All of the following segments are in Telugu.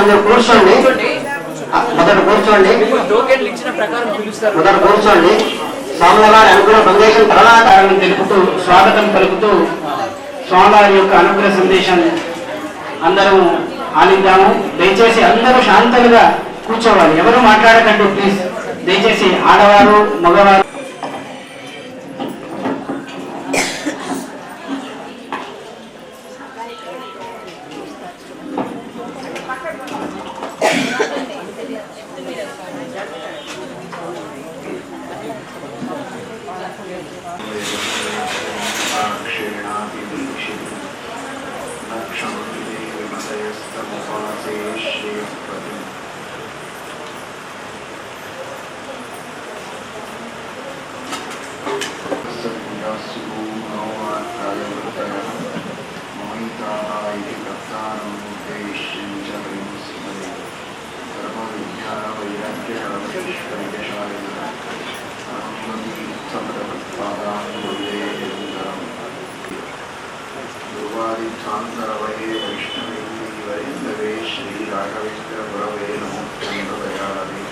అందరూ కూర్చోండి. మొదట కూర్చోండి. మొదట కూర్చోండి. స్వామివారి అనుగ్రహ సందేశం తర్వాత ఆవిడని తెలుపుతూ స్వాగతం పలుకుతూ స్వామివారి యొక్క అనుగ్రహ సందేశం అందరూ ఆలిద్దాము దయచేసి అందరూ శాంతంగా కూర్చోవాలి. ఎవరు మాట్లాడకండి ప్లీజ్ దయచేసి ఆడవారు మగవారు. शान्तरवये वैष्णवीवरिन्दवे श्रीराघवेन्द्रगुरवे नमो चन्द्रदयालवे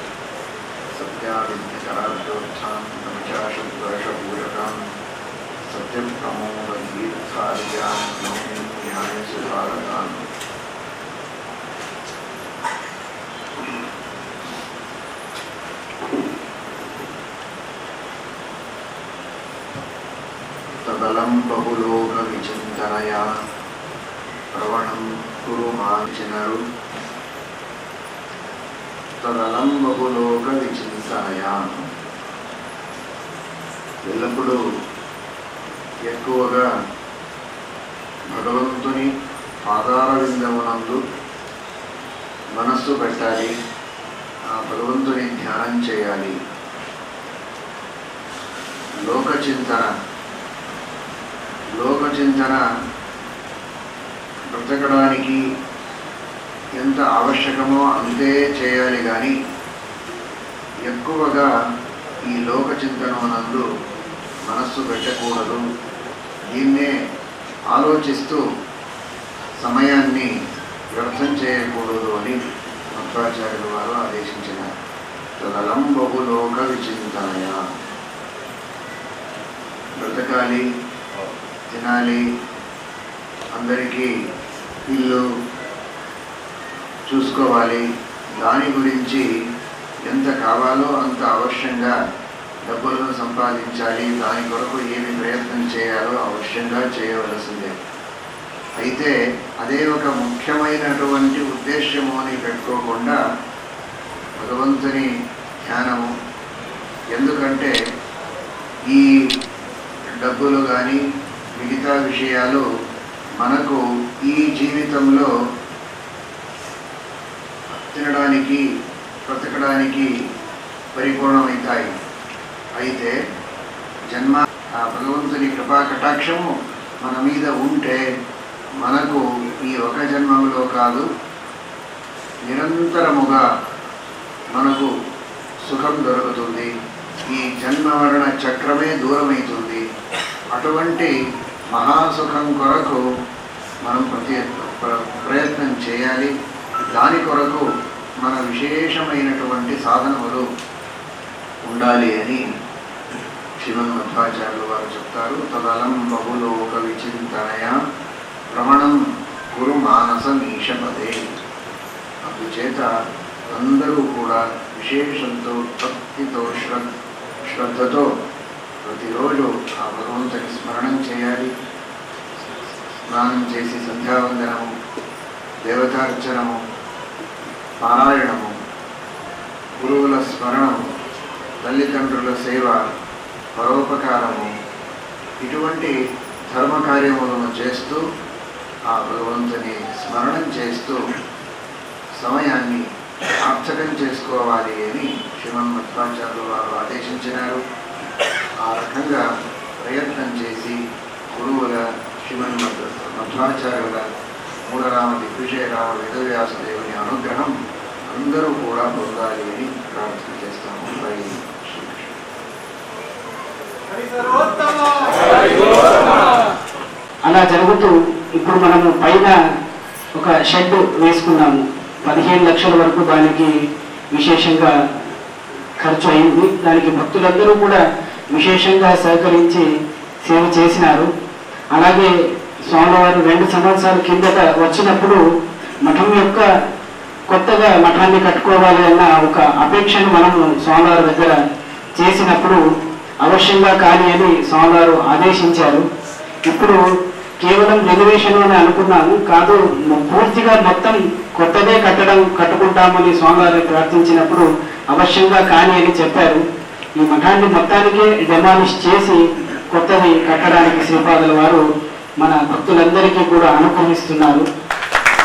सत्याविद्यकरार्थोत्थां नवचाशद्वर्षपूरकां सत्यं प्रमोदीर्थार्यां तदलं बहुलोकविचिन्तनया సుధారకాన్ తదలం ప్రవణం కురు మార్చినరు తదలం బహులోక విచింతనయా ఎల్లప్పుడూ ఎక్కువగా భగవంతుని పాదారవిందమునందు మనస్సు పెట్టాలి ఆ భగవంతుని ధ్యానం చేయాలి. లోక చింతన లోక చింతన బ్రతకడానికి ఎంత ఆవశ్యకమో అంతే చేయాలి కానీ ఎక్కువగా ఈ లోక చింతనమునందు మనస్సు పెట్టకూడదు. దీన్నే ఆలోచిస్తూ సమయాన్ని వ్యర్థం చేయకూడదు అని మధ్వాచార్యులు వారు ఆదేశించిన తదలం బహులోక విచింతనయ. బ్రతకాలి తినాలి అందరికీ ఇల్లు చూసుకోవాలి. దాని గురించి ఎంత కావాలో అంత అవశ్యంగా డబ్బులను సంపాదించాలి. దాని కొరకు ఏమి ప్రయత్నం చేయాలో అవశ్యంగా చేయవలసిందే. అయితే అదే ఒక ముఖ్యమైనటువంటి ఉద్దేశ్యము అని పెట్టుకోకుండా భగవంతుని ధ్యానము. ఎందుకంటే ఈ డబ్బులు కానీ మిగతా విషయాలు మనకు ఈ జీవితంలో తినడానికి బ్రతకడానికి పరిపూర్ణమవుతాయి. అయితే జన్మ ఆ భగవంతుని కృపా కటాక్షము మన మీద ఉంటే మనకు ఈ ఒక జన్మములో కాదు నిరంతరముగా మనకు సుఖం దొరుకుతుంది. ఈ జన్మ మరణ చక్రమే దూరమవుతుంది. అటువంటి మహాసుఖం కొరకు మనం ప్రతి ప్ర- ప్రయత్నం చేయాలి. దాని కొరకు మన విశేషమైనటువంటి సాధనములు ఉండాలి అని శ్రీమన్మధ్వాచార్యులు వారు చెప్తారు. తదలం బహులోక విచింతనయ భ్రమణం గురు మానస మీషపదే అందుచేత అందరూ కూడా విశేషంతో భక్తితో శ్రద్ధ శ్రద్ధతో ప్రతిరోజు ఆ భగవంతుని స్మరణం చేయాలి. స్నానం చేసి సంధ్యావందనము దేవతార్చనము పారాయణము గురువుల స్మరణము తల్లిదండ్రుల సేవ పరోపకారము ఇటువంటి ధర్మకార్యములను చేస్తూ ఆ భగవంతుని స్మరణం చేస్తూ సమయాన్ని సార్థకం చేసుకోవాలి అని శ్రీమన్ మధ్వాచార్యులు వారు ఆదేశించినారు. ఆ రకంగా ప్రయత్నం చేసి గురువుల శివన్ మధ్వ మధ్వాచార్యుల మూలరామ దిగ్విజయరామ వేదవ్యాసదేవుని అనుగ్రహం అందరూ కూడా పొందాలి అని ప్రార్థన చేస్తాము. హరి అలా జరుగుతూ ఇప్పుడు మనము పైన ఒక షెడ్ వేసుకున్నాము. పదిహేను లక్షల వరకు దానికి విశేషంగా ఖర్చు అయింది. దానికి భక్తులందరూ కూడా విశేషంగా సహకరించి సేవ చేసినారు. అలాగే స్వామివారు రెండు సంవత్సరాల కిందట వచ్చినప్పుడు మఠం యొక్క కొత్తగా మఠాన్ని కట్టుకోవాలి అన్న ఒక అపేక్షను మనము స్వామివారి దగ్గర చేసినప్పుడు అవశ్యంగా కాని అని స్వామివారు ఆదేశించారు. ఇప్పుడు కేవలం రెనోవేషన్ అని అనుకున్నాము కాదు పూర్తిగా మొత్తం కొత్తదే కట్టడం కట్టుకుంటామని స్వామివారు ప్రార్థించినప్పుడు అవశ్యంగా కాని అని చెప్పారు. ఈ మఠాన్ని మొత్తానికే డెమాలిష్ చేసి కొత్తది కట్టడానికి శ్రీపాదుల వారు మన భక్తులందరికీ కూడా అనుగ్రహిస్తున్నారు.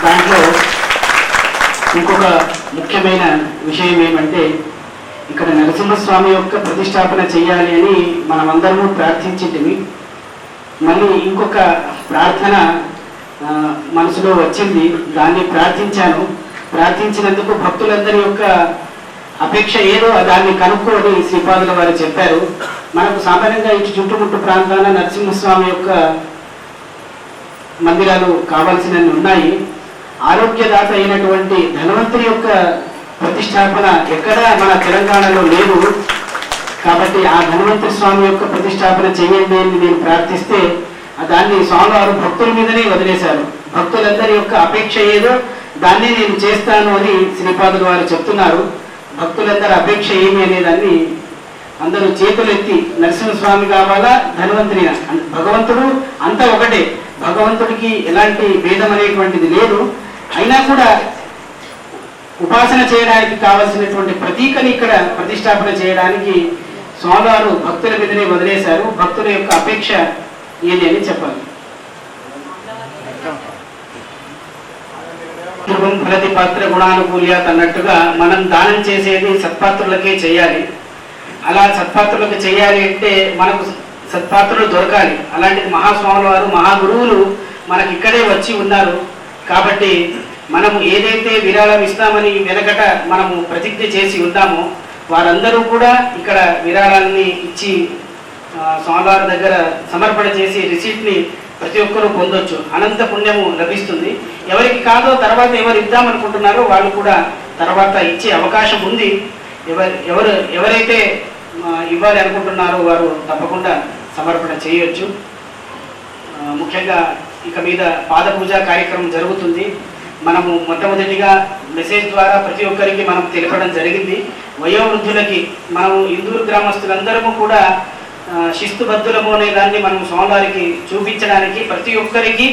దాంట్లో ఇంకొక ముఖ్యమైన విషయం ఏమంటే ఇక్కడ నరసింహస్వామి యొక్క ప్రతిష్టాపన చేయాలి అని మనమందరము ప్రార్థించింటివి మళ్ళీ ఇంకొక ప్రార్థన మనసులో వచ్చింది. దాన్ని ప్రార్థించాను. ప్రార్థించినందుకు భక్తులందరి యొక్క అపేక్ష ఏదో దాన్ని కనుక్కోని శ్రీపాదుల వారు చెప్పారు. మనకు సామాన్యంగా ఇటు చుట్టుముట్టు ప్రాంతాన నరసింహస్వామి యొక్క మందిరాలు కావాల్సినవి ఉన్నాయి. ఆరోగ్యదాత అయినటువంటి ధనవంతుని యొక్క ప్రతిష్టాపన ఎక్కడా మన తెలంగాణలో లేదు. కాబట్టి ఆ ధనవంతుడి స్వామి యొక్క ప్రతిష్టాపన చేయండి అని నేను ప్రార్థిస్తే దాన్ని దాన్ని స్వామివారు భక్తుల మీదనే వదిలేశారు. భక్తులందరి యొక్క అపేక్ష ఏదో దాన్ని నేను చేస్తాను అని శ్రీపాదులు వారు చెప్తున్నారు. భక్తులందరి అపేక్ష ఏమి అనేదాన్ని అందరూ చేతులెత్తి నరసింహస్వామి కావాలా? ధనవంతుని భగవంతుడు అంతా ఒకటే. భగవంతుడికి ఎలాంటి భేదం అనేటువంటిది లేదు. అయినా కూడా ఉపాసన చేయడానికి కావలసినటువంటి ప్రతీకని ఇక్కడ ప్రతిష్టాపన చేయడానికి స్వామివారు భక్తుల మీదనే వదిలేశారు. భక్తుల యొక్క అపేక్ష ఏది అని చెప్పాలి. పూర్వం ఫలతి పాత్ర గుణానుకూల్యాత్ అన్నట్టుగా మనం దానం చేసేది సత్పాత్రులకే చేయాలి. అలా సత్పాత్రులకు చేయాలి అంటే మనకు సత్పాత్రులు దొరకాలి. అలాంటిది మహాస్వాముల వారు మహాగురువులు మనకి ఇక్కడే వచ్చి ఉన్నారు. కాబట్టి మనము ఏదైతే విరాళం ఇస్తామని వెనకట మనము ప్రతిజ్ఞ చేసి ఉంటామో వారందరూ కూడా ఇక్కడ విరాళాన్ని ఇచ్చి స్వామివారి దగ్గర సమర్పణ చేసి రిసీట్ని ప్రతి ఒక్కరూ పొందొచ్చు. అనంత పుణ్యము లభిస్తుంది. ఎవరికి కాదో తర్వాత ఎవరు ఇద్దామనుకుంటున్నారో వాళ్ళు కూడా తర్వాత ఇచ్చే అవకాశం ఉంది. ఎవరు ఎవరు ఎవరైతే ఇవ్వాలి అనుకుంటున్నారో వారు తప్పకుండా సమర్పణ చేయొచ్చు. ముఖ్యంగా ఇక మీద పాద పూజ కార్యక్రమం జరుగుతుంది. మనము మొట్టమొదటిగా మెసేజ్ ద్వారా ప్రతి ఒక్కరికి మనం తెలపడం జరిగింది. వయోవృద్ధులకి మనము ఇందూరు గ్రామస్తులందరము కూడా శిస్తుబద్ధులము అనే దాన్ని మనం స్వామివారికి చూపించడానికి ప్రతి ఒక్కరికి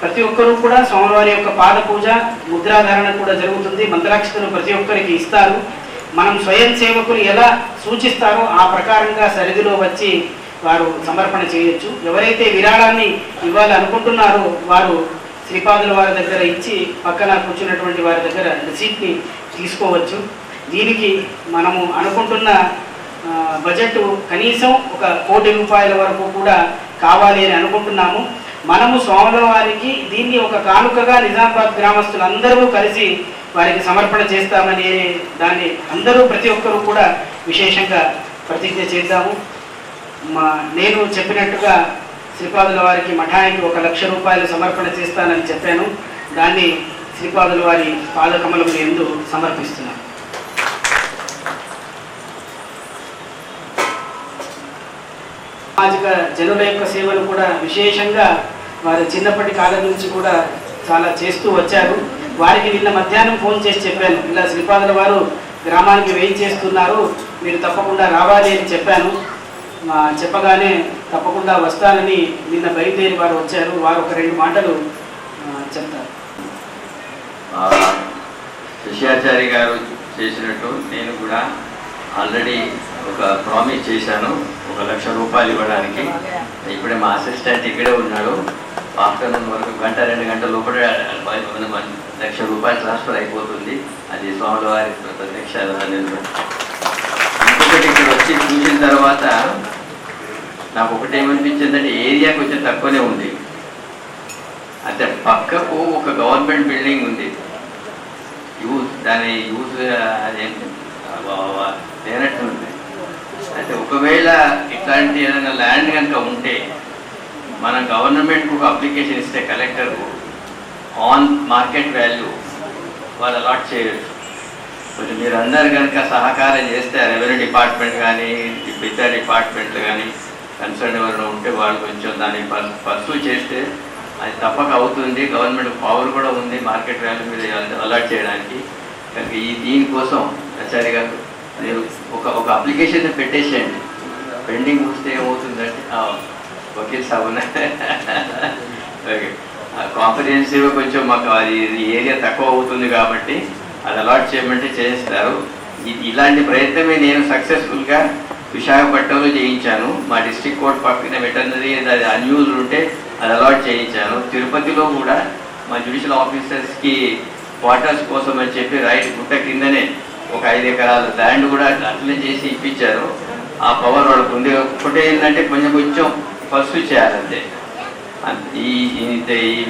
ప్రతి ఒక్కరూ కూడా స్వామివారి యొక్క పాద పూజ ముద్రాధారణ కూడా జరుగుతుంది. మంత్రాక్షతను ప్రతి ఒక్కరికి ఇస్తారు. మనం స్వయం సేవకులు ఎలా సూచిస్తారో ఆ ప్రకారంగా సరిధిలో వచ్చి వారు సమర్పణ చేయొచ్చు. ఎవరైతే విరాళాన్ని ఇవ్వాలి అనుకుంటున్నారో వారు శ్రీపాదుల వారి దగ్గర ఇచ్చి పక్కన కూర్చున్నటువంటి వారి దగ్గర రిసీట్ని తీసుకోవచ్చు. దీనికి మనము అనుకుంటున్న బడ్జెట్ కనీసం ఒక కోటి రూపాయల వరకు కూడా కావాలి అని అనుకుంటున్నాము. మనము స్వామివారికి దీన్ని ఒక కానుకగా నిజామాబాద్ గ్రామస్తులందరూ కలిసి వారికి సమర్పణ చేస్తామని దాన్ని అందరూ ప్రతి ఒక్కరూ కూడా విశేషంగా ప్రతిజ్ఞ చేద్దాము. మా నేను చెప్పినట్టుగా శ్రీపాదుల వారికి మఠానికి ఒక లక్ష రూపాయలు సమర్పణ చేస్తానని చెప్పాను. దాన్ని శ్రీపాదుల వారి పాదకమలములు ఎందు సమర్పిస్తున్నాను. సామాజిక జనుల యొక్క సేవలు కూడా విశేషంగా వారు చిన్నప్పటి కాలం నుంచి కూడా చాలా చేస్తూ వచ్చారు. వారికి నిన్న మధ్యాహ్నం ఫోన్ చేసి చెప్పాను. ఇలా శ్రీపాదుల వారు గ్రామానికి వెయిట్ చేస్తున్నారు. మీరు తప్పకుండా రావాలి అని చెప్పాను. చెప్పగానే తప్పకుండా వస్తానని నిన్న బయలుదేరి వారు వచ్చారు. వారు ఒక రెండు మాటలు చెప్తారు. శిష్యాచారి గారు చేసినట్టు నేను కూడా ఆల్రెడీ ఒక ప్రామిస్ చేశాను. ఒక లక్ష రూపాయలు ఇవ్వడానికి. ఇప్పుడే మా అసిస్టెంట్ ఇక్కడే ఉన్నాడు. ఆఫ్టర్నూన్ వరకు గంట రెండు గంటల లోపల లక్ష రూపాయలు ట్రాన్స్ఫర్ అయిపోతుంది. అది స్వాముల వారి ప్రత్యక్ష ఇంకొకటి ఇక్కడ వచ్చి చూసిన తర్వాత నాకు ఒకటి ఏమనిపించిందంటే ఏరియా కొంచెం తక్కువనే ఉంది. అంటే పక్కకు ఒక గవర్నమెంట్ బిల్డింగ్ ఉంది. యూజ్ దాని యూజ్ అదేంటి? లేనట్టుంది అయితే ఒకవేళ ఇట్లాంటి ఏదైనా ల్యాండ్ కనుక ఉంటే మనం గవర్నమెంట్కు ఒక అప్లికేషన్ ఇస్తే కలెక్టర్కు ఆన్ మార్కెట్ వాల్యూ వాళ్ళు అలాట్ చేయొచ్చు. కొంచెం మీరు అందరు కనుక సహకారం చేస్తే రెవెన్యూ డిపార్ట్మెంట్ కానీ విద్యా డిపార్ట్మెంట్లు కానీ కన్సర్న్ ఎవరైనా ఉంటే వాళ్ళు కొంచెం దాన్ని పర్సూ చేస్తే అది తప్పక అవుతుంది. గవర్నమెంట్ పవర్ కూడా ఉంది మార్కెట్ వాల్యూ మీద అలాట్ చేయడానికి. కనుక ఈ దీనికోసం ఆచార్య గారు మీరు ఒక ఒక అప్లికేషన్ పెట్టేసేయండి. పెండింగ్ వస్తే ఏమవుతుందంటే ఆ, వకీల్ సాబ్ ఓకే. కాంప్రిహెన్సివ్ కొంచెం మాకు అది ఏరియా తక్కువ అవుతుంది కాబట్టి అది అలాట్ చేయమంటే చేస్తారు. ఇలాంటి ప్రయత్నమే నేను సక్సెస్ఫుల్గా విశాఖపట్నంలో చేయించాను. మా డిస్టిక్ కోర్ట్ పక్కన వెటర్నరీ అది అన్యూజ్ ఉంటే అది అలాట్ చేయించాను. తిరుపతిలో కూడా మా జ్యుడిషియల్ ఆఫీసర్స్కి క్వార్టర్స్ కోసం అని చెప్పి రైట్ గుట్ట కిందనే ఒక ఐదు ఎకరాల ల్యాండ్ కూడా అట్లనే చేసి ఇప్పించారు. ఆ పవర్ వాళ్ళకు ఉంది ఒకటే ఏంటంటే కొంచెం కొంచెం ఫస్ట్ చేయాలంతే. ఈ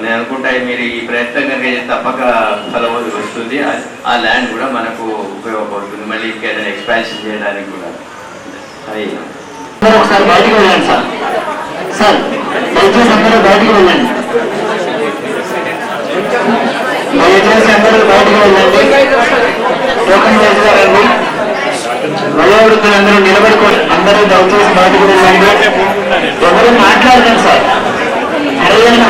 నేను అనుకుంటా మీరు ఈ ప్రయత్నం కనుక తప్పక ఫలవతి వస్తుంది. ఆ- ల్యాండ్ కూడా మనకు ఉపయోగపడుతుంది. మళ్ళీ ఇంకేదైనా ఎక్స్పాన్షన్ చేయడానికి కూడా. అది. ఒకసారి బయటికి వెళ్ళండి సార్. సార్ దయచేసి అందరూ బయటికి వెళ్ళండి. దయచేసి అందరూ బయటికి వెళ్ళండి. టోకన్ వేసుకోరండి వయోవృద్ధులందరూ నిలబడుకొని అందరూ దయచేసి బయటకు వెళ్ళండి. ఎవరు మాట్లాడకండి సార్. అడిగిన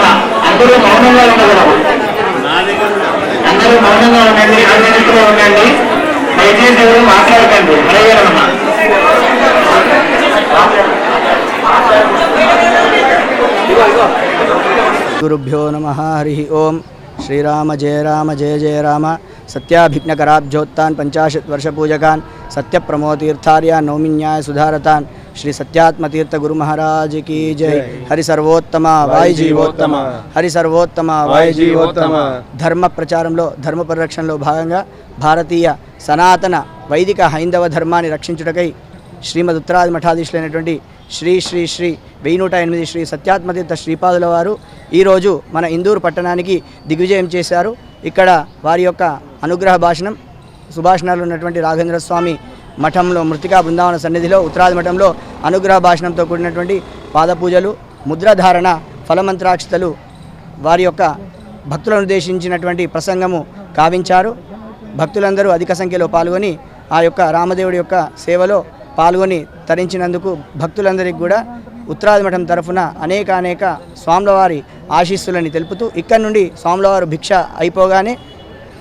అందరూ మౌనంగా ఉండగలరు అందరూ మౌనంగా ఉండండి. ఆందోళనలో ఉండండి. దయచేసి ఎవరు మాట్లాడకండి. అడగలమ్మా గురుభ్యో నమ. హరి ఓం. శ్రీరామ జయ రామ జయ జయ రామ. సత్యాభిజ్ఞకరాబ్జోత్తాన్ పంచాశత్ వర్షపూజకాన్ సత్యప్రమోతీర్థార్యాన్ నౌమిన్యాయ సుధారతాన్ శ్రీ సత్యాత్మతీర్థ గురు మహారాజ్ కీ జై హరి సర్వోత్తమ వాయు జీవోత్తమ హరి సర్వోత్తమ వాయు జీవోత్తమ ధర్మ ప్రచారంలో ధర్మ పరిరక్షణలో భాగంగా భారతీయ సనాతన వైదిక హైందవ ధర్మాన్ని రక్షించుటకై శ్రీమద్ ఉత్తరాది మఠాధీశులైనటువంటి శ్రీ శ్రీ శ్రీ వెయ్యి నూట ఎనిమిది శ్రీ సత్యాత్మతీర్థ శ్రీపాదుల వారు ఈరోజు మన ఇందూరు పట్టణానికి దిగ్విజయం చేశారు. ఇక్కడ వారి యొక్క అనుగ్రహ భాషణం సుభాషణాలు ఉన్నటువంటి రాఘవేంద్ర స్వామి మఠంలో మృతికా బృందావన సన్నిధిలో ఉత్తరాది మఠంలో అనుగ్రహ భాషణంతో కూడినటువంటి పాదపూజలు ముద్రధారణ ఫలమంత్రాక్షతలు వారి యొక్క భక్తులను ఉద్దేశించినటువంటి ప్రసంగము కావించారు. భక్తులందరూ అధిక సంఖ్యలో పాల్గొని ఆ యొక్క రామదేవుడి యొక్క సేవలో పాల్గొని తరించినందుకు భక్తులందరికీ కూడా ఉత్తరాది మఠం తరఫున అనేక అనేక స్వాములవారి ఆశీస్సులని తెలుపుతూ ఇక్కడ నుండి స్వాములవారు భిక్ష అయిపోగానే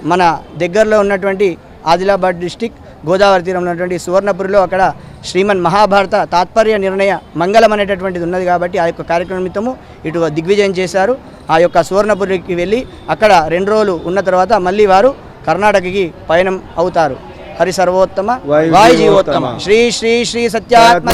మన దగ్గరలో ఉన్నటువంటి ఆదిలాబాద్ డిస్టిక్ గోదావరి తీరంలో ఉన్నటువంటి సువర్ణపురిలో అక్కడ శ్రీమన్ మహాభారత తాత్పర్య నిర్ణయ మంగళం అనేటటువంటిది ఉన్నది కాబట్టి ఆ యొక్క కార్యక్రమం నిమిత్తము ఇటు దిగ్విజయం చేశారు. ఆ యొక్క సువర్ణపురికి వెళ్ళి అక్కడ రెండు రోజులు ఉన్న తర్వాత మళ్ళీ వారు కర్ణాటకకి పయనం అవుతారు. హరి సర్వోత్తమ వాయు వాయు జీవోత్తమ. జీవోత్తమ. శ్రీ శ్రీ శ్రీ సత్యాత్మ